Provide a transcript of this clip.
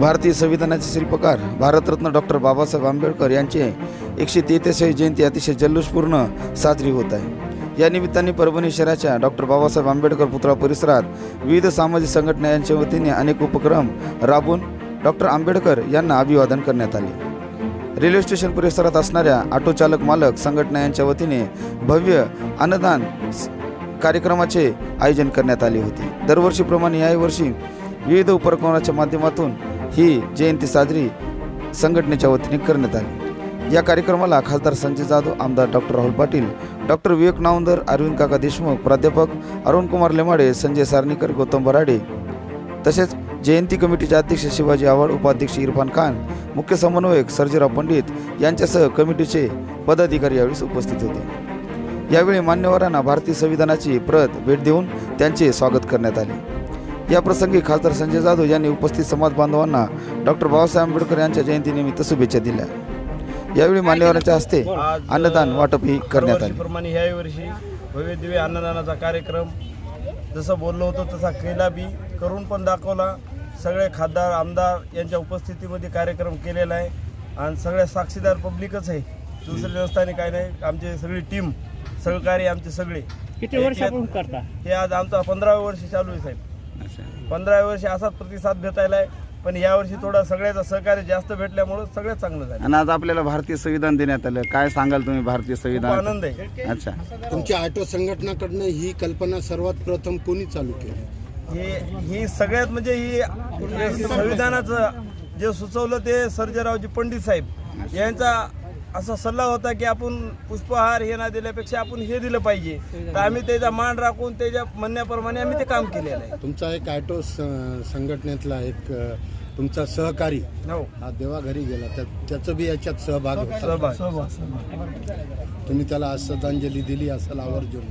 भारतीय संविधानाचे शिल्पकार भारतरत्न डॉक्टर बाबासाहेब आंबेडकर यांचे एकशे तेहतीसावी जयंती अतिशय जल्लोषपूर्ण साजरी होत आहे. या निमित्ताने परभणी शहराच्या डॉक्टर बाबासाहेब आंबेडकर पुतळा परिसरात विविध सामाजिक संघटना यांच्या वतीने अनेक उपक्रम राबवून डॉक्टर आंबेडकर यांना अभिवादन करण्यात आले. रेल्वे स्टेशन परिसरात असणाऱ्या ऑटो चालक मालक संघटना यांच्या वतीने भव्य अन्नदान कार्यक्रमाचे आयोजन करण्यात आले होते. दरवर्षीप्रमाणे याही वर्षी विविध उपक्रमाच्या माध्यमातून ही जयंती साजरी संघटनेच्या वतीने करण्यात आली. या कार्यक्रमाला खासदार संजय जाधव आमदार डॉक्टर राहुल पाटील डॉक्टर विवेक नावंदर अरविंद काका देशमुख प्राध्यापक अरुणकुमार लेमाडे संजय सारणीकर गौतम बराडे तसेच जयंती कमिटीचे अध्यक्ष शिवाजी आव्हाड उपाध्यक्ष इरफान खान मुख्य समन्वयक सर्जीराव पंडित यांच्यासह कमिटीचे पदाधिकारी यावेळी उपस्थित होते. यावेळी मान्यवरांना भारतीय संविधानाची प्रत भेट देऊन त्यांचे स्वागत करण्यात आले. या प्रसंगी खासदार संजय जाधव यांनी उपस्थित समाज बांधवांना डॉक्टर बाबासाहेब आंबेडकर यांच्या जयंतीनिमित्त शुभेच्छा दिल्या. यावेळी मान्यवरांच्या हस्ते अन्नदान वाटपही करण्यात आले. प्रमाणे ह्याही वर्षी भव्य दिव्य अन्नदानाचा कार्यक्रम जसं बोललो होतो तसा केला बी करून पण दाखवला. सगळे खासदार आमदार यांच्या उपस्थितीमध्ये कार्यक्रम केलेला आहे. आणि सगळ्या साक्षीदार पब्लिकच आहे. दुसरे नसताना काही नाही. आमची सगळी टीम सहकारी आमचे सगळे. किती वर्षापासून करता? हे आज आमचा पंधराव्या वर्षी चालू आहे साहेब. पंधराव्या वर्षी असाच प्रतिसाद भेटायला आहे पण यावर्षी थोडा सगळ्याचा सहकार्य जास्त भेटल्यामुळं सगळ्यात चांगलं झालं. आणि आज आपल्याला भारतीय संविधान देण्यात आलं. काय सांगाल तुम्ही भारतीय खूप संविधान? आनंद आहे. अच्छा. तुमच्या ऑटो संघटनाकडनं ही कल्पना सर्वात प्रथम कोणी चालू केली? हे ही सगळ्यात म्हणजे ही हे संविधानाचं जे सुचवलं ते सर्जेरावजी पंडित साहेब. यांचा असा सल्ला होता की आपण पुष्पहार हे ना दिल्यापेक्षा आपण हे दिलं पाहिजे. तर आम्ही त्याचा मान राखून त्याच्या म्हणण्याप्रमाणे आम्ही ते काम केलेलं आहे. तुमचा एक ऑटो स- संघटनेतला एक तुमचा सहकारी हो. हा देवा घरी गेला. त्या त्याचं बी याच्यात सहभाग होता. सहभाग. तुम्ही त्याला आज श्रद्धांजली दिली असेल आवर्जून.